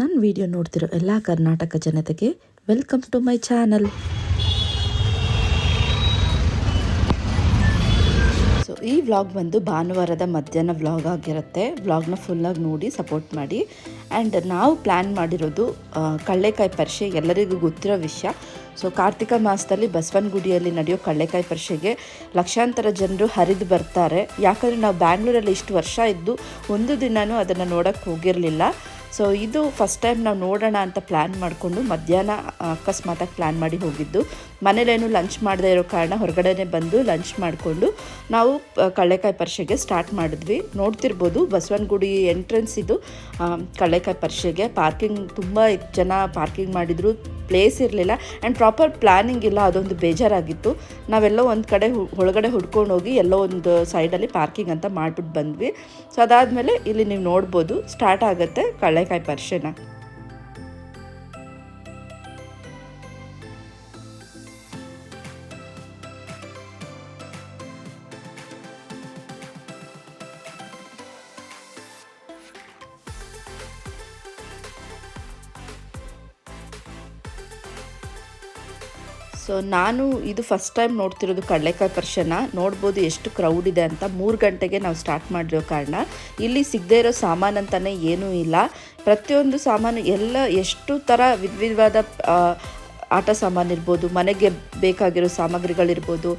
ನನ್ನ ವಿಡಿಯೋ ನೋಡ್ತಿರೋ ಎಲ್ಲ ಕರ್ನಾಟಕ ಜನತೆಗೆ welcome to my channel so ಈ ವ್ಲಾಗ್ ಬಂದು ಭಾನುವಾರದ ಮಧ್ಯಾಹ್ನ ವ್ಲಾಗ್ ಆಗಿರುತ್ತೆ. ವ್ಲಾಗ್ನ ಫುಲ್ಲಾಗಿ ನೋಡಿ ಸಪೋರ್ಟ್ ಮಾಡಿ. ಆ್ಯಂಡ್ ನಾವು ಪ್ಲ್ಯಾನ್ ಮಾಡಿರೋದು ಕಳ್ಳೇಕಾಯಿ ಪರಿಷೆ ಎಲ್ಲರಿಗೂ ಗೊತ್ತಿರೋ ವಿಷಯ. ಸೊ ಕಾರ್ತಿಕ ಮಾಸದಲ್ಲಿ ಬಸವನಗುಡಿಯಲ್ಲಿ ನಡೆಯೋ ಕಳ್ಳೆಕಾಯಿ ಪರಿಷೆಗೆ ಲಕ್ಷಾಂತರ ಜನರು ಹರಿದು ಬರ್ತಾರೆ. ಯಾಕಂದರೆ ನಾವು ಬ್ಯಾಂಗ್ಳೂರಲ್ಲಿ ಇಷ್ಟು ವರ್ಷ ಇದ್ದು ಒಂದು ದಿನವೂ ಅದನ್ನು ನೋಡೋಕ್ಕೆ ಹೋಗಿರಲಿಲ್ಲ. ಸೊ ಇದು ಫಸ್ಟ್ ಟೈಮ್ ನಾವು ನೋಡೋಣ ಅಂತ ಪ್ಲ್ಯಾನ್ ಮಾಡಿಕೊಂಡು ಮಧ್ಯಾಹ್ನ ಅಕಸ್ಮಾತಾಗಿ ಪ್ಲ್ಯಾನ್ ಮಾಡಿ ಹೋಗಿದ್ದು. ಮನೇಲೇನು ಲಂಚ್ ಮಾಡದೇ ಇರೋ ಕಾರಣ ಹೊರಗಡೆನೆ ಬಂದು ಲಂಚ್ ಮಾಡಿಕೊಂಡು ನಾವು ಕಡಲೆಕಾಯಿ ಪರಿಷೆಗೆ ಸ್ಟಾರ್ಟ್ ಮಾಡಿದ್ವಿ. ನೋಡ್ತಿರ್ಬೋದು ಬಸವನಗುಡಿ ಎಂಟ್ರೆನ್ಸ್ ಇದು. ಆ, ಕಳ್ಳೆಕಾಯಿ ಪರಿಷೆಗೆ ಪಾರ್ಕಿಂಗ್ ತುಂಬ ಜನ ಪಾರ್ಕಿಂಗ್ ಮಾಡಿದ್ರು. ಪ್ಲೇಸ್ ಇರಲಿಲ್ಲ. ಆ್ಯಂಡ್ ಪ್ರಾಪರ್ ಪ್ಲ್ಯಾನಿಂಗ್ ಇಲ್ಲ, ಅದೊಂದು ಬೇಜಾರಾಗಿತ್ತು. ನಾವೆಲ್ಲೋ ಒಂದು ಕಡೆ ಒಳಗಡೆ ಹುಡ್ಕೊಂಡು ಹೋಗಿ ಎಲ್ಲೋ ಒಂದು ಸೈಡಲ್ಲಿ ಪಾರ್ಕಿಂಗ್ ಅಂತ ಮಾಡಿಬಿಟ್ಟು ಬಂದ್ವಿ. ಸೊ ಅದಾದಮೇಲೆ ಇಲ್ಲಿ ನೀವು ನೋಡ್ಬೋದು ಸ್ಟಾರ್ಟ್ ಆಗುತ್ತೆ ಕಳ್ಳೆಕಾಯಿ ಪರಿಷೆನ ಸೊ ನಾನು ಇದು ಫಸ್ಟ್ ಟೈಮ್ ನೋಡ್ತಿರೋದು ಕಡಲೆಕಾಯಿ ಪರ್ಶನ ನೋಡ್ಬೋದು ಎಷ್ಟು ಕ್ರೌಡ್ ಇದೆ ಅಂತ. ಮೂರು ಗಂಟೆಗೆ ನಾವು ಸ್ಟಾರ್ಟ್ ಮಾಡಿರೋ ಕಾರಣ. ಇಲ್ಲಿ ಸಿಗದೆ ಇರೋ ಸಾಮಾನು ಅಂತಲೇ ಏನೂ ಇಲ್ಲ. ಪ್ರತಿಯೊಂದು ಸಾಮಾನು ಎಲ್ಲ ಎಷ್ಟು ಥರ ವಿಧ ವಿಧವಾದ ಆಟ ಸಾಮಾನು ಇರ್ಬೋದು, ಮನೆಗೆ ಬೇಕಾಗಿರೋ ಸಾಮಗ್ರಿಗಳಿರ್ಬೋದು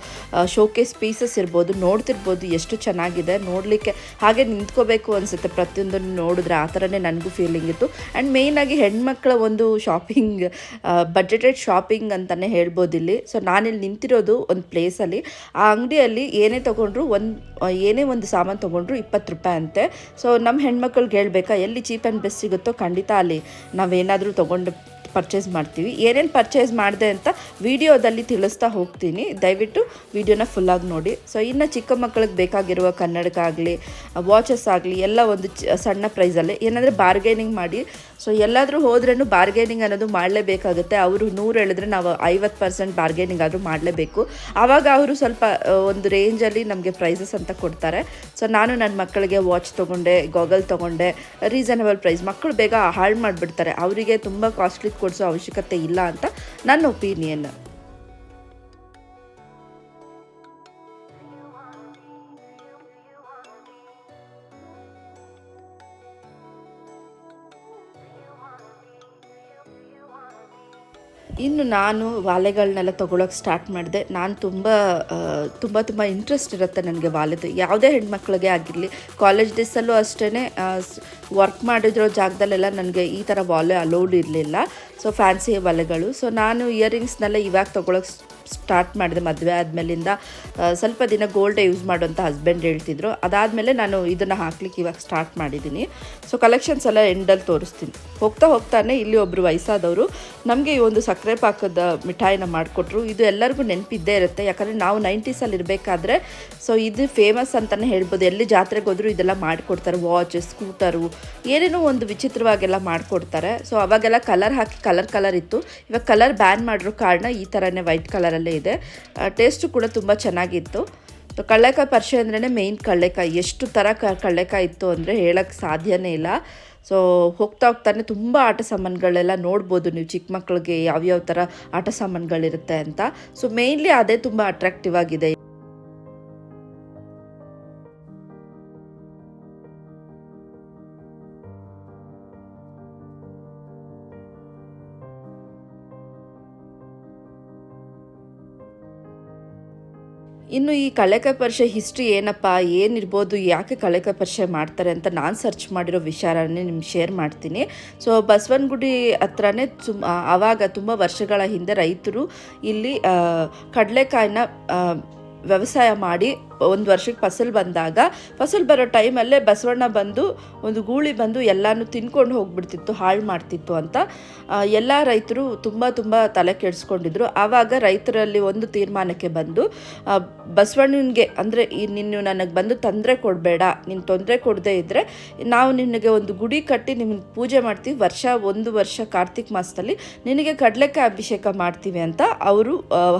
ಶೋಕೇಸ್ ಪೀಸಸ್ ಇರ್ಬೋದು, ನೋಡ್ತಿರ್ಬೋದು ಎಷ್ಟು ಚೆನ್ನಾಗಿದೆ, ನೋಡಲಿಕ್ಕೆ ಹಾಗೆ ನಿಂತ್ಕೋಬೇಕು ಅನಿಸುತ್ತೆ. ಪ್ರತಿಯೊಂದನ್ನು ನೋಡಿದ್ರೆ ಆ ಥರನೇ ನನಗೂ ಫೀಲಿಂಗ್ ಇತ್ತು. ಆ್ಯಂಡ್ ಮೇಯ್ನಾಗಿ ಹೆಣ್ಮಕ್ಳ ಒಂದು ಶಾಪಿಂಗ್ ಬಜೆಟೆಡ್ ಶಾಪಿಂಗ್ ಅಂತಲೇ ಹೇಳ್ಬೋದು ಇಲ್ಲಿ. ಸೊ ನಾನಿಲ್ಲಿ ನಿಂತಿರೋದು ಒಂದು ಪ್ಲೇಸಲ್ಲಿ ಆ ಅಂಗಡಿಯಲ್ಲಿ ಏನೇ ತೊಗೊಂಡ್ರು ಒಂದು ಏನೇ ಒಂದು ಸಾಮಾನು ತೊಗೊಂಡ್ರು ಇಪ್ಪತ್ತು ರೂಪಾಯಿ ಅಂತೆ. ಸೊ ನಮ್ಮ ಹೆಣ್ಮಕ್ಳಿಗೆ ಹೇಳ್ಬೇಕಾ, ಎಲ್ಲಿ ಚೀಪ್ ಆ್ಯಂಡ್ ಬೆಸ್ಟ್ ಸಿಗುತ್ತೋ ಖಂಡಿತ ಅಲ್ಲಿ ನಾವೇನಾದರೂ ತೊಗೊಂಡು ಪರ್ಚೇಸ್ ಮಾಡ್ತೀವಿ. ಏನೇನು ಪರ್ಚೇಸ್ ಮಾಡಿದೆ ಅಂತ ವಿಡಿಯೋದಲ್ಲಿ ತಿಳಿಸ್ತಾ ಹೋಗ್ತೀನಿ. ದಯವಿಟ್ಟು ವಿಡಿಯೋನ ಫುಲ್ಲಾಗಿ ನೋಡಿ. ಸೊ ಇನ್ನು ಚಿಕ್ಕ ಮಕ್ಕಳಿಗೆ ಬೇಕಾಗಿರುವ ಕನ್ನಡಕ ಆಗಲಿ ವಾಚಸ್ ಆಗಲಿ, ಎಲ್ಲ ಒಂದು ಸಣ್ಣ ಪ್ರೈಸಲ್ಲೇ ಏನಂದರೆ ಬಾರ್ಗೇನಿಂಗ್ ಮಾಡಿ. ಸೊ ಎಲ್ಲಾದರೂ ಹೋದ್ರೂ ಬಾರ್ಗೇನಿಂಗ್ ಅನ್ನೋದು ಮಾಡಲೇಬೇಕಾಗುತ್ತೆ. ಅವರು ನೂರು ಹೇಳಿದ್ರೆ ನಾವು ಐವತ್ತು ಪರ್ಸೆಂಟ್ ಬಾರ್ಗೇನಿಂಗ್ ಆದರೂ ಮಾಡಲೇಬೇಕು. ಆವಾಗ ಅವರು ಸ್ವಲ್ಪ ಒಂದು ರೇಂಜಲ್ಲಿ ನಮಗೆ ಪ್ರೈಸಸ್ ಅಂತ ಕೊಡ್ತಾರೆ. ಸೊ ನಾನು ನನ್ನ ಮಕ್ಕಳಿಗೆ ವಾಚ್ ತೊಗೊಂಡೆ ಗಾಗಲ್ ತೊಗೊಂಡೆ ರೀಸನಬಲ್ ಪ್ರೈಸ್ ಮಕ್ಕಳು ಬೇಗ ಹಾಳು ಮಾಡಿಬಿಡ್ತಾರೆ. ಅವರಿಗೆ ತುಂಬ ಕಾಸ್ಟ್ಲಿ ಕೊಡಿಸೋ ಅವಶ್ಯಕತೆ ಇಲ್ಲ ಅಂತ ನನ್ನ ಒಪಿನಿಯನ್. ಇನ್ನು ನಾನು ವಾಲೆಗಳನ್ನೆಲ್ಲ ತೊಗೊಳಕ್ಕೆ ಸ್ಟಾರ್ಟ್ ಮಾಡಿದೆ. ನಾನು ತುಂಬ ತುಂಬ ತುಂಬ ಇಂಟ್ರೆಸ್ಟ್ ಇರುತ್ತೆ ನನಗೆ ವಾಲೆದು. ಯಾವುದೇ ಹೆಣ್ಮಕ್ಳಿಗೆ ಆಗಿರಲಿ ಕಾಲೇಜ್ ಡೇಸಲ್ಲೂ ಅಷ್ಟೇ ವರ್ಕ್ ಮಾಡಿದ್ರೋ ಜಾಗದಲ್ಲೆಲ್ಲ ನನಗೆ ಈ ಥರ ವಾಲೆ ಅಲೌಡ್ ಇರಲಿಲ್ಲ. So fancy ವಾಲೆಗಳು. ಸೊ ನಾನು ಇಯರಿಂಗ್ಸ್ನೆಲ್ಲ ಇವಾಗ ತೊಗೊಳಕ್ಕೆ ಸ್ಟಾರ್ಟ್ ಮಾಡಿದೆ ಮದುವೆ ಆದಮೇಲಿಂದ ಸ್ವಲ್ಪ ದಿನ ಗೋಲ್ಡ್ ಯೂಸ್ ಮಾಡೋಂಥ ಹಸ್ಬೆಂಡ್ ಹೇಳ್ತಿದ್ರು. ಅದಾದಮೇಲೆ ನಾನು ಇದನ್ನು ಹಾಕ್ಲಿಕ್ಕೆ ಇವಾಗ ಸ್ಟಾರ್ಟ್ ಮಾಡಿದ್ದೀನಿ. ಸೊ ಕಲೆಕ್ಷನ್ಸ್ ಎಲ್ಲ ಎಂಡಲ್ಲಿ ತೋರಿಸ್ತೀನಿ. ಹೋಗ್ತಾ ಹೋಗ್ತಾನೆ ಇಲ್ಲಿ ಒಬ್ಬರು ವಯಸ್ಸಾದವರು ನಮಗೆ ಈ ಒಂದು ಸಕ್ಕರೆ ಪಾಕದ ಮಿಠಾಯಿನ ಮಾಡಿಕೊಟ್ರು. ಇದು ಎಲ್ಲರಿಗೂ ನೆನಪಿದ್ದೇ ಇರುತ್ತೆ. ಯಾಕಂದರೆ ನಾವು ನೈಂಟೀಸಲ್ಲಿ ಇರಬೇಕಾದ್ರೆ ಸೊ ಇದು ಫೇಮಸ್ ಅಂತಲೇ ಹೇಳ್ಬೋದು. ಎಲ್ಲಿ ಜಾತ್ರೆಗೆ ಹೋದರೂ ಇದೆಲ್ಲ ಮಾಡಿಕೊಡ್ತಾರೆ. ವಾಚ್ ಸ್ಕೂಟರು ಏನೇನೋ ಒಂದು ವಿಚಿತ್ರವಾಗೆಲ್ಲ ಮಾಡಿಕೊಡ್ತಾರೆ. ಸೊ ಅವಾಗೆಲ್ಲ ಕಲರ್ ಹಾಕಿ ಕಲರ್ ಕಲರ್ ಇತ್ತು. ಇವಾಗ ಕಲರ್ ಬ್ಯಾನ್ ಮಾಡಿರೋ ಕಾರಣ ಈ ಥರನೇ ವೈಟ್ ಕಲರಲ್ಲೇ ಇದೆ. ಟೇಸ್ಟು ಕೂಡ ತುಂಬ ಚೆನ್ನಾಗಿತ್ತು. ಸೊ ಕಳ್ಳೆಕಾಯಿ ಪರಿಚಯ ಅಂದ್ರೇ ಮೇಯ್ನ್ ಕಡಲೆಕಾಯಿ ಎಷ್ಟು ಥರ ಕ ಕಡಲೆಕಾಯಿ ಇತ್ತು ಅಂದರೆ ಹೇಳೋಕ್ಕೆ ಸಾಧ್ಯನೇ ಇಲ್ಲ. ಸೊ ಹೋಗ್ತಾ ಹೋಗ್ತಾನೆ ತುಂಬ ಆಟ ಸಾಮಾನುಗಳೆಲ್ಲ ನೋಡ್ಬೋದು ನೀವು ಚಿಕ್ಕ ಮಕ್ಕಳಿಗೆ ಯಾವ್ಯಾವ ಥರ ಆಟ ಸಾಮಾನುಗಳಿರುತ್ತೆ ಅಂತ. ಸೊ ಮೇಯ್ನ್ಲಿ ಅದೇ ತುಂಬ ಅಟ್ರಾಕ್ಟಿವ್ ಆಗಿದೆ. ಇನ್ನು ಈ ಕಳೆಕ ಪರಿಷೆ ಹಿಸ್ಟ್ರಿ ಏನಪ್ಪ ಏನಿರ್ಬೋದು ಯಾಕೆ ಕಳೆಕ ಪರಿಷೆ ಮಾಡ್ತಾರೆ ಅಂತ ನಾನು ಸರ್ಚ್ ಮಾಡಿರೋ ವಿಚಾರನೇ ನಿಮ್ಗೆ ಶೇರ್ ಮಾಡ್ತೀನಿ. ಸೊ ಬಸವನಗುಡಿ ಹತ್ರನೇ ಸುಮ್ ಆವಾಗ ತುಂಬ ವರ್ಷಗಳ ಹಿಂದೆ ರೈತರು ಇಲ್ಲಿ ಕಡಲೆಕಾಯಿನ ವ್ಯವಸಾಯ ಮಾಡಿ ಒಂದು ವರ್ಷಕ್ಕೆ ಫಸಲು ಬಂದಾಗ, ಫಸಲು ಬರೋ ಟೈಮಲ್ಲೇ ಬಸವಣ್ಣ ಬಂದು, ಒಂದು ಗೂಳಿ ಬಂದು ಎಲ್ಲನೂ ತಿನ್ಕೊಂಡು ಹೋಗ್ಬಿಡ್ತಿತ್ತು, ಹಾಳು ಮಾಡ್ತಿತ್ತು ಅಂತ. ಎಲ್ಲ ರೈತರು ತುಂಬ ತುಂಬ ತಲೆ ಕೆಡಿಸ್ಕೊಂಡಿದ್ರು. ಆವಾಗ ರೈತರಲ್ಲಿ ಒಂದು ತೀರ್ಮಾನಕ್ಕೆ ಬಂದು ಬಸವಣ್ಣನಿಗೆ, ಅಂದರೆ ಈ ನೀನು ನನಗೆ ಬಂದು ತೊಂದರೆ ಕೊಡಬೇಡ, ನೀನು ತೊಂದರೆ ಕೊಡದೇ ಇದ್ದರೆ ನಾವು ನಿನಗೆ ಒಂದು ಗುಡಿ ಕಟ್ಟಿ ನಿಮಗೆ ಪೂಜೆ ಮಾಡ್ತೀವಿ, ವರ್ಷ ಒಂದು ವರ್ಷ ಕಾರ್ತಿಕ್ ಮಾಸದಲ್ಲಿ ನಿನಗೆ ಕಡಲೆಕಾಯಿ ಅಭಿಷೇಕ ಮಾಡ್ತೀವಿ ಅಂತ ಅವರು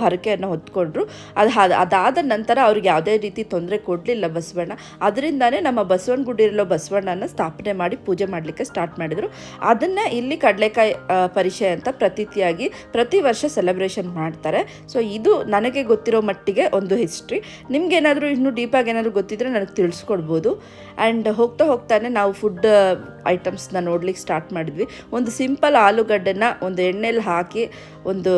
ಹರಕೆಯನ್ನು ಹೊತ್ಕೊಂಡ್ರು. ಅದು ಅದಾದ ನಂತರ ಅವ್ರಿಗೆ ಯಾವುದೇ ರೀತಿ ರೀತಿ ತೊಂದರೆ ಕೊಡಲಿಲ್ಲ ಬಸವಣ್ಣ. ಅದರಿಂದಾನೇ ನಮ್ಮ ಬಸವನಗುಡಿಯಲ್ಲಿರೋ ಬಸವಣ್ಣನ ಸ್ಥಾಪನೆ ಮಾಡಿ ಪೂಜೆ ಮಾಡಲಿಕ್ಕೆ ಸ್ಟಾರ್ಟ್ ಮಾಡಿದರು. ಅದನ್ನು ಇಲ್ಲಿ ಕಡಲೆಕಾಯಿ ಪರಿಚಯ ಅಂತ ಪ್ರತೀತಿಯಾಗಿ ಪ್ರತಿ ವರ್ಷ ಸೆಲೆಬ್ರೇಷನ್ ಮಾಡ್ತಾರೆ. ಸೊ ಇದು ನನಗೆ ಗೊತ್ತಿರೋ ಮಟ್ಟಿಗೆ ಒಂದು ಹಿಸ್ಟ್ರಿ ನಿಮ್ಗೇನಾದರೂ ಇನ್ನೂ ಡೀಪಾಗಿ ಏನಾದರೂ ಗೊತ್ತಿದ್ರೆ ನನಗೆ ತಿಳಿಸ್ಕೊಡ್ಬೋದು. ಆ್ಯಂಡ್ ಹೋಗ್ತಾ ಹೋಗ್ತಾನೆ ನಾವು ಫುಡ್ ಐಟಮ್ಸ್ನ ನೋಡ್ಲಿಕ್ಕೆ ಸ್ಟಾರ್ಟ್ ಮಾಡಿದ್ವಿ. ಒಂದು ಸಿಂಪಲ್ ಆಲೂಗಡ್ಡೆನ ಒಂದು ಎಣ್ಣೆಲಿ ಹಾಕಿ ಒಂದು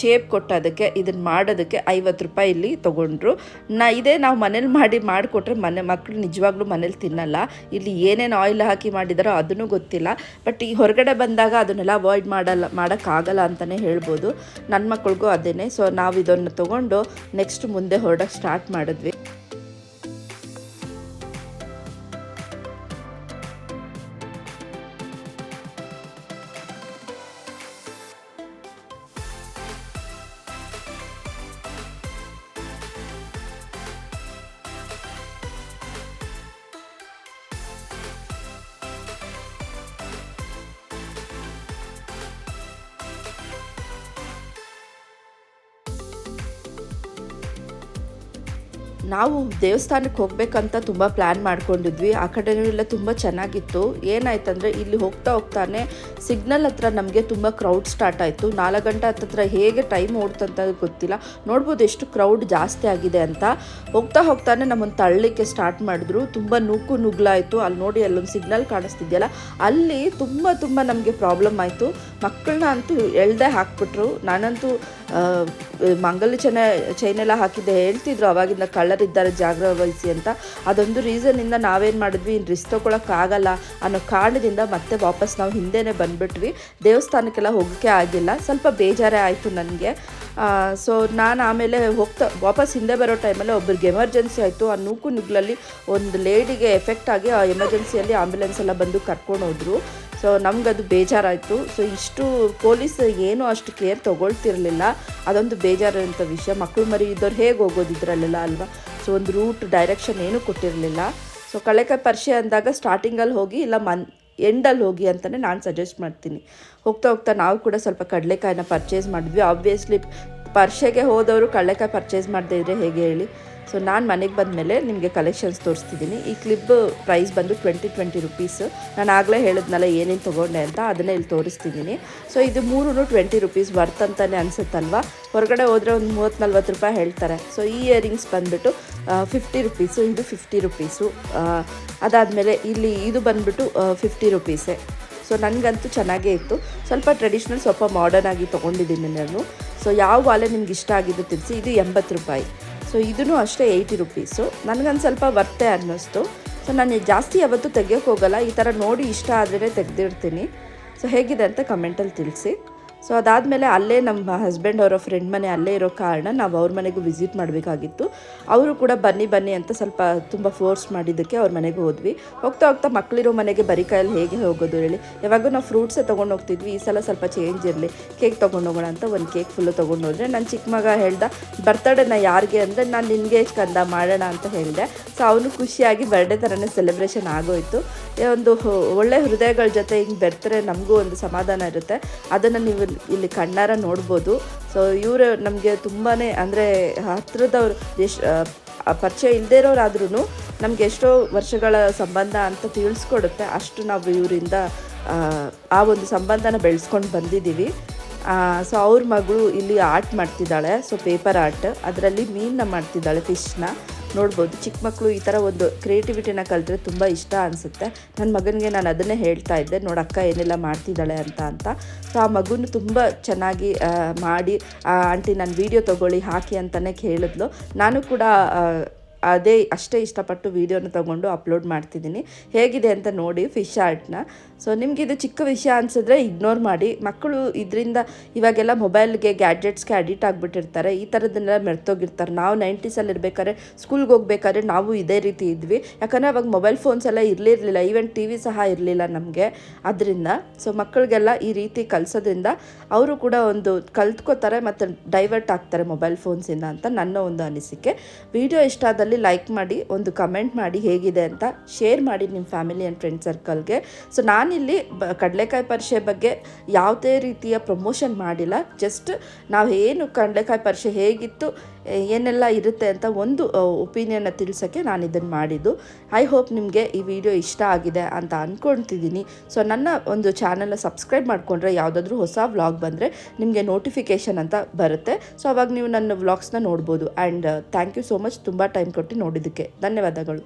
ಶೇಪ್ ಕೊಟ್ಟು ಅದಕ್ಕೆ ಇದನ್ನು ಮಾಡೋದಕ್ಕೆ ಐವತ್ತು ರೂಪಾಯಿ ಇಲ್ಲಿ ತೊಗೊಂಡ್ರು. ನಾ, ಇದೇ ನಾವು ಮನೇಲಿ ಮಾಡಿ ಮಾಡಿಕೊಟ್ರೆ ಮನೆ ಮಕ್ಕಳು ನಿಜವಾಗ್ಲೂ ಮನೇಲಿ ತಿನ್ನಲ್ಲ. ಇಲ್ಲಿ ಏನೇನು ಆಯಿಲ್ ಹಾಕಿ ಮಾಡಿದಾರೋ ಅದನ್ನು ಗೊತ್ತಿಲ್ಲ. ಬಟ್ ಈ ಹೊರಗಡೆ ಬಂದಾಗ ಅದನ್ನೆಲ್ಲ ಅವಾಯ್ಡ್ ಮಾಡಲ್ಲ, ಮಾಡೋಕ್ಕಾಗಲ್ಲ ಅಂತಲೇ ಹೇಳ್ಬೋದು. ನನ್ನ ಮಕ್ಕಳಿಗೂ ಅದೇನೆ. ಸೊ ನಾವು ಇದನ್ನು ತೊಗೊಂಡು ನೆಕ್ಸ್ಟ್ ಮುಂದೆ ಹೊರಡೋಕ್ಕೆ ಸ್ಟಾರ್ಟ್ ಮಾಡಿದ್ವಿ. ನಾವು ದೇವಸ್ಥಾನಕ್ಕೆ ಹೋಗ್ಬೇಕಂತ ತುಂಬ ಪ್ಲ್ಯಾನ್ ಮಾಡ್ಕೊಂಡಿದ್ವಿ. ಆ ಕಡೆನೂ ಎಲ್ಲ ತುಂಬ ಚೆನ್ನಾಗಿತ್ತು. ಏನಾಯ್ತಂದರೆ ಇಲ್ಲಿ ಹೋಗ್ತಾ ಹೋಗ್ತಾನೆ ಸಿಗ್ನಲ್ ಹತ್ರ ನಮಗೆ ತುಂಬ ಕ್ರೌಡ್ ಸ್ಟಾರ್ಟ್ ಆಯಿತು. ನಾಲ್ಕು ಗಂಟೆ ಹತ್ತತ್ರ ಹೇಗೆ ಟೈಮ್ ಓಡ್ತಂತ ಗೊತ್ತಿಲ್ಲ. ನೋಡ್ಬೋದು ಎಷ್ಟು ಕ್ರೌಡ್ ಜಾಸ್ತಿ ಆಗಿದೆ ಅಂತ. ಹೋಗ್ತಾ ಹೋಗ್ತಾನೆ ನಮ್ಮನ್ನು ತಳ್ಳಲಿಕ್ಕೆ ಸ್ಟಾರ್ಟ್ ಮಾಡಿದ್ರು. ತುಂಬ ನೂಕು ನುಗ್ಲಾಯಿತು. ಅಲ್ಲಿ ನೋಡಿ ಅಲ್ಲೊಂದು ಸಿಗ್ನಲ್ ಕಾಣಿಸ್ತಿದ್ಯಲ್ಲ. ಅಲ್ಲಿ ತುಂಬ ತುಂಬ ನಮಗೆ ಪ್ರಾಬ್ಲಮ್ ಆಯಿತು. ಮಕ್ಕಳನ್ನ ಅಂತೂ ಎಳ್ದೆ ಹಾಕ್ಬಿಟ್ರು. ನಾನಂತೂ ಚೆನ್ನ ಚೈನ, ಚೈನೆಲ್ಲ ಹಾಕಿದ್ದೆ ಹೇಳ್ತಿದ್ರು, ಅವಾಗಿಂದ ಕಳ್ಳರಿದ್ದಾರೆ ಜಾಗ್ರ ವಹಿಸಿ ಅಂತ. ಅದೊಂದು ರೀಸನಿಂದ ನಾವೇನು ಮಾಡಿದ್ವಿ ಇನ್ನು ರಿಸ್ಕ್ ತೊಗೊಳಕ್ಕಾಗಲ್ಲ ಅನ್ನೋ ಕಾರಣದಿಂದ ಮತ್ತೆ ವಾಪಸ್ ನಾವು ಹಿಂದೆನೇ ಬಂದ್ಬಿಟ್ವಿ. ದೇವಸ್ಥಾನಕ್ಕೆಲ್ಲ ಹೋಗೋಕ್ಕೆ ಆಗಿಲ್ಲ, ಸ್ವಲ್ಪ ಬೇಜಾರೇ ಆಯಿತು ನನಗೆ. ಸೊ ನಾನು ಆಮೇಲೆ ಹೋಗ್ತಾ, ವಾಪಸ್ ಹಿಂದೆ ಬರೋ ಟೈಮಲ್ಲಿ ಒಬ್ರಿಗೆ ಎಮರ್ಜೆನ್ಸಿ ಆಯಿತು, ಆ ನೂಕು ನುಗ್ಲಲ್ಲಿ ಒಂದು ಲೇಡಿಗೆ ಎಫೆಕ್ಟ್ ಆಗಿ ಆ ಎಮರ್ಜೆನ್ಸಿಯಲ್ಲಿ ಆಂಬ್ಯುಲೆನ್ಸ್ ಎಲ್ಲ ಬಂದು ಕರ್ಕೊಂಡು ಹೋದ್ರು. ಸೊ ಅದು ಬೇಜಾರಾಯಿತು. ಸೊ ಇಷ್ಟು ಪೊಲೀಸ್ ಏನೂ ಅಷ್ಟು ಕೇರ್ ತೊಗೊಳ್ತಿರ್ಲಿಲ್ಲ. ಅದೊಂದು ಬೇಜಾರಂಥ ವಿಷಯ. ಮಕ್ಕಳು ಮರಿ ಇದ್ದವ್ರು ಹೇಗೆ ಹೋಗೋದು ಇದರಲ್ಲೆಲ್ಲ ಅಲ್ವಾ? ಸೊ ಒಂದು ರೂಟ್ ಡೈರೆಕ್ಷನ್ ಏನೂ ಕೊಟ್ಟಿರಲಿಲ್ಲ. ಸೊ ಕಳೆಕಾಯಿ ಪರಿಷೆ ಅಂದಾಗ ಸ್ಟಾರ್ಟಿಂಗಲ್ಲಿ ಹೋಗಿ, ಇಲ್ಲ ಮನ್ ಎಂಡಲ್ಲಿ ಹೋಗಿ ಅಂತಲೇ ನಾನು ಸಜೆಸ್ಟ್ ಮಾಡ್ತೀನಿ. ಹೋಗ್ತಾ ಹೋಗ್ತಾ ನಾವು ಕೂಡ ಸ್ವಲ್ಪ ಕಡಲೆಕಾಯಿನ ಪರ್ಚೇಸ್ ಮಾಡಿದ್ವಿ. ಆಬ್ವಿಯಸ್ಲಿ ಪರ್ಷೆಗೆ ಹೋದವರು ಕಡಲೆಕಾಯಿ ಪರ್ಚೇಸ್ ಮಾಡದೇ ಇದ್ದರೆ ಹೇಗೆ ಹೇಳಿ? ಸೊ ನಾನು ಮನೆಗೆ ಬಂದಮೇಲೆ ನಿಮಗೆ ಕಲೆಕ್ಷನ್ಸ್ ತೋರಿಸ್ತಿದ್ದೀನಿ ಈ ಕ್ಲಿಪ್ ಪ್ರೈಸ್ ಬಂದು ಟ್ವೆಂಟಿ ಟ್ವೆಂಟಿ ರುಪೀಸ್ ನಾನು ಆಗಲೇ ಹೇಳಿದ್ನಲ್ಲ, ಏನೇನು ತೊಗೊಂಡೆ ಅಂತ ಅದನ್ನೇ ಇಲ್ಲಿ ತೋರಿಸ್ತಿದ್ದೀನಿ ಸೊ ಇದು ಮೂರೂ ಟ್ವೆಂಟಿ ರುಪೀಸ್ ವರ್ತ್ ಅಂತಲೇ ಅನಿಸುತ್ತಲ್ವ? ಹೊರಗಡೆ ಹೋದರೆ ಒಂದು ಮೂವತ್ತು ನಲ್ವತ್ತು ರೂಪಾಯಿ ಹೇಳ್ತಾರೆ. ಸೊ ಈ ಇಯರಿಂಗ್ಸ್ ಬಂದುಬಿಟ್ಟು ಫಿಫ್ಟಿ ರುಪೀಸು ಇದು ಫಿಫ್ಟಿ ರುಪೀಸು ಅದಾದಮೇಲೆ ಇಲ್ಲಿ ಇದು ಬಂದುಬಿಟ್ಟು ಫಿಫ್ಟಿ ರುಪೀಸೇ ಸೊ ನನಗಂತೂ ಚೆನ್ನಾಗೇ ಇತ್ತು. ಸ್ವಲ್ಪ ಟ್ರೆಡಿಷ್ನಲ್ ಸ್ವಲ್ಪ ಮಾಡರ್ನ್ ಆಗಿ ತೊಗೊಂಡಿದ್ದೀನಿ ನಾನು. ಸೊ ಯಾವ ವಾಲೆ ನಿಮ್ಗೆ ಇಷ್ಟ ಆಗಿದ್ದು ತಿಳಿಸಿ ಇದು ಎಂಬತ್ತು ರೂಪಾಯಿ. ಸೊ ಇದೂ ಅಷ್ಟೇ ಏಯ್ಟಿ ರುಪೀಸು ನನಗೊಂದು ಸ್ವಲ್ಪ ವರ್ತೆ ಅನ್ನಿಸ್ತು. ಸೊ ನಾನು ಜಾಸ್ತಿ ಯಾವತ್ತೂ ತೆಗಿಯೋಕ್ಕೋಗಲ್ಲ ಈ ಥರ ನೋಡಿ ಇಷ್ಟ ಆದ್ರೇ ತೆಗೆದಿರ್ತೀನಿ. ಸೊ ಹೇಗಿದೆ ಅಂತ ಕಮೆಂಟಲ್ಲಿ ತಿಳಿಸಿ. ಸೊ ಅದಾದಮೇಲೆ ಅಲ್ಲೇ ನಮ್ಮ ಹಸ್ಬೆಂಡ್ ಅವರ ಫ್ರೆಂಡ್ ಮನೆ ಅಲ್ಲೇ ಇರೋ ಕಾರಣ ನಾವು ಅವ್ರ ಮನೆಗೂ ವಿಸಿಟ್ ಮಾಡಬೇಕಾಗಿತ್ತು. ಅವರು ಕೂಡ ಬನ್ನಿ ಬನ್ನಿ ಅಂತ ಸ್ವಲ್ಪ ತುಂಬ ಫೋರ್ಸ್ ಮಾಡಿದ್ದಕ್ಕೆ ಅವ್ರ ಮನೆಗೆ ಹೋದ್ವಿ. ಹೋಗ್ತಾ ಹೋಗ್ತಾ ಮಕ್ಕಳಿರೋ ಮನೆಗೆ ಬರೀ ಕೈಯಲ್ಲಿ ಹೇಗೆ ಹೋಗೋದು ಹೇಳಿ. ಯಾವಾಗೂ ನಾವು ಫ್ರೂಟ್ಸೇ ತೊಗೊಂಡು ಹೋಗ್ತಿದ್ವಿ, ಈ ಸಲ ಸ್ವಲ್ಪ ಚೇಂಜ್ ಇರಲಿ. ಕೇಕ್ ತೊಗೊಂಡು ಹೋಗೋಣ ಅಂತ ಒಂದು ಕೇಕ್ ಫುಲ್ಲು ತೊಗೊಂಡು ಹೋದರೆ ನನ್ನ ಚಿಕ್ಕ ಮಗ ಹೇಳ್ದ, ಬರ್ತಡೇನ ಯಾರಿಗೆ? ಅಂದರೆ ನಾನು ನಿನಗೆ ಕಂದ ಮಾಡೋಣ ಅಂತ ಹೇಳಿದೆ. ಸೊ ಅವನು ಖುಷಿಯಾಗಿ ಬರ್ಡೇ ಥರನೇ ಸೆಲೆಬ್ರೇಷನ್ ಆಗೋಯ್ತು. ಒಂದು ಒಳ್ಳೆ ಹೃದಯಗಳ ಜೊತೆ ಹಿಂಗೆ ಬೆರ್ತರೆ ನಮಗೂ ಒಂದು ಸಮಾಧಾನ ಇರುತ್ತೆ. ಅದನ್ನು ನೀವು ಇಲ್ಲಿ ಕಣ್ಣಾರ ನೋಡ್ಬೋದು. ಸೊ ಇವರು ನಮಗೆ ತುಂಬಾ ಅಂದರೆ ಹತ್ತಿರದವ್ರು ಎಷ್ಟು ಪರಿಚಯ ಇಲ್ಲದೇ ಇರೋರಾದ್ರೂ ನಮ್ಗೆ ಎಷ್ಟೋ ವರ್ಷಗಳ ಸಂಬಂಧ ಅಂತ ತಿಳಿಸ್ಕೊಡುತ್ತೆ. ಅಷ್ಟು ನಾವು ಇವರಿಂದ, ಆ ಒಂದು ಸಂಬಂಧನ ಬೆಳೆಸ್ಕೊಂಡು ಬಂದಿದ್ದೀವಿ. ಸೊ ಅವ್ರ ಮಗಳು ಇಲ್ಲಿ ಆರ್ಟ್ ಮಾಡ್ತಿದ್ದಾಳೆ. ಸೊ ಪೇಪರ್ ಆರ್ಟ್ ಅದರಲ್ಲಿ ಮೀನನ್ನ ಮಾಡ್ತಿದ್ದಾಳೆ ಫಿಶ್ನ ನೋಡ್ಬೋದು. ಚಿಕ್ಕ ಮಕ್ಕಳು ಈ ಥರ ಒಂದು ಕ್ರಿಯೇಟಿವಿಟಿನ ಕಲಿತ್ರೆ ತುಂಬ ಇಷ್ಟ ಅನಿಸುತ್ತೆ. ನನ್ನ ಮಗನಿಗೆ ನಾನು ಅದನ್ನೇ ಹೇಳ್ತಾ ಇದ್ದೆ, ನೋಡಿ ಅಕ್ಕ ಏನೆಲ್ಲ ಮಾಡ್ತಿದ್ದಾಳೆ ಅಂತ ಅಂತ. ಸೊ ಆ ಮಗುನು ತುಂಬ ಚೆನ್ನಾಗಿ ಮಾಡಿ ಆಂಟಿ, ನಾನು ವೀಡಿಯೋ ತೊಗೊಳ್ಳಿ, ಹಾಕಿ ಅಂತಲೇ ಕೇಳಿದ್ಲು. ನಾನು ಕೂಡ ಅದೇ ಅಷ್ಟೇ ಇಷ್ಟಪಟ್ಟು ವೀಡಿಯೋನ ತಗೊಂಡು ಅಪ್ಲೋಡ್ ಮಾಡ್ತಿದ್ದೀನಿ. ಹೇಗಿದೆ ಅಂತ ನೋಡಿ ಫಿಶ್ ಆರ್ಟ್ನ. ಸೊ, ನಿಮ್ಗೆ ಇದು ಚಿಕ್ಕ ವಿಷಯ ಅನಿಸಿದ್ರೆ ಇಗ್ನೋರ್ ಮಾಡಿ. ಮಕ್ಕಳು ಇದರಿಂದ ಇವಾಗೆಲ್ಲ ಮೊಬೈಲ್ಗೆ ಗ್ಯಾಡ್ಜೆಟ್ಸ್ಗೆ ಅಡಿಟ್ ಆಗಿಬಿಟ್ಟಿರ್ತಾರೆ. ಈ ಥರದ್ದನ್ನೆಲ್ಲ ಮೆರ್ತೋಗಿರ್ತಾರೆ. ನಾವು ನೈಂಟೀಸಲ್ಲಿ ಇರ್ಬೇಕಾದ್ರೆ ಸ್ಕೂಲ್ಗೆ ಹೋಗ್ಬೇಕಾದ್ರೆ ನಾವು ಇದೇ ರೀತಿ ಇದ್ವಿ. ಯಾಕಂದರೆ ಅವಾಗ ಮೊಬೈಲ್ ಫೋನ್ಸ್ ಎಲ್ಲ ಇರಲಿರಲಿಲ್ಲ. ಈವನ್ ಟಿ ವಿ ಸಹ ಇರಲಿಲ್ಲ ನಮಗೆ. ಅದರಿಂದ, ಸೊ, ಮಕ್ಕಳಿಗೆಲ್ಲ ಈ ರೀತಿ ಕಲಿಸೋದ್ರಿಂದ ಅವರು ಕೂಡ ಒಂದು ಕಲ್ತ್ಕೋತಾರೆ ಮತ್ತು ಡೈವರ್ಟ್ ಆಗ್ತಾರೆ ಮೊಬೈಲ್ ಫೋನ್ಸಿಂದ ಅಂತ ನನ್ನ ಒಂದು ಅನಿಸಿಕೆ. ವಿಡಿಯೋ ಇಷ್ಟ ಆದಲ್ಲಿ ಲೈಕ್ ಮಾಡಿ, ಒಂದು ಕಮೆಂಟ್ ಮಾಡಿ ಹೇಗಿದೆ ಅಂತ ಶೇರ್ ಮಾಡಿ ನಿಮ್ಮ ಫ್ಯಾಮಿಲಿ ಆ್ಯಂಡ್ ಫ್ರೆಂಡ್ ಸರ್ಕಲ್ಗೆ ಸೊ ನಾನಿಲ್ಲಿ ಬ, ಕಡಲೆಕಾಯಿ ಪರಿಷೆ ಬಗ್ಗೆ ಯಾವುದೇ ರೀತಿಯ ಪ್ರಮೋಷನ್ ಮಾಡಿಲ್ಲ. ಜಸ್ಟ್ ನಾವು ಏನು ಕಡಲೆಕಾಯಿ ಪರಿಷೆ ಹೇಗಿತ್ತು ಏನೆಲ್ಲ ಇರುತ್ತೆ ಅಂತ ಒಂದು ಒಪಿನಿಯನ್ನ ತಿಳಿಸೋಕ್ಕೆ ನಾನು ಇದನ್ನು ಮಾಡಿದ್ದು. ಐ ಹೋಪ್ ನಿಮಗೆ ಈ ವಿಡಿಯೋ ಇಷ್ಟ ಆಗಿದೆ ಅಂತ ಅಂದ್ಕೊಳ್ತಿದ್ದೀನಿ ಸೊ ನನ್ನ ಒಂದು ಚಾನಲ್ನ ಸಬ್ಸ್ಕ್ರೈಬ್ ಮಾಡಿಕೊಂಡ್ರೆ ಯಾವುದಾದ್ರೂ ಹೊಸ ವ್ಲಾಗ್ ಬಂದರೆ ನಿಮಗೆ ನೋಟಿಫಿಕೇಷನ್ ಅಂತ ಬರುತ್ತೆ. ಸೊ ಅವಾಗ ನೀವು ನನ್ನ ವ್ಲಾಗ್ಸ್ನ ನೋಡ್ಬೋದು. And thank you so much ತುಂಬ ಟೈಮ್ ಕೊಟ್ಟು ನೋಡಿದ್ದಕ್ಕೆ. ಧನ್ಯವಾದಗಳು.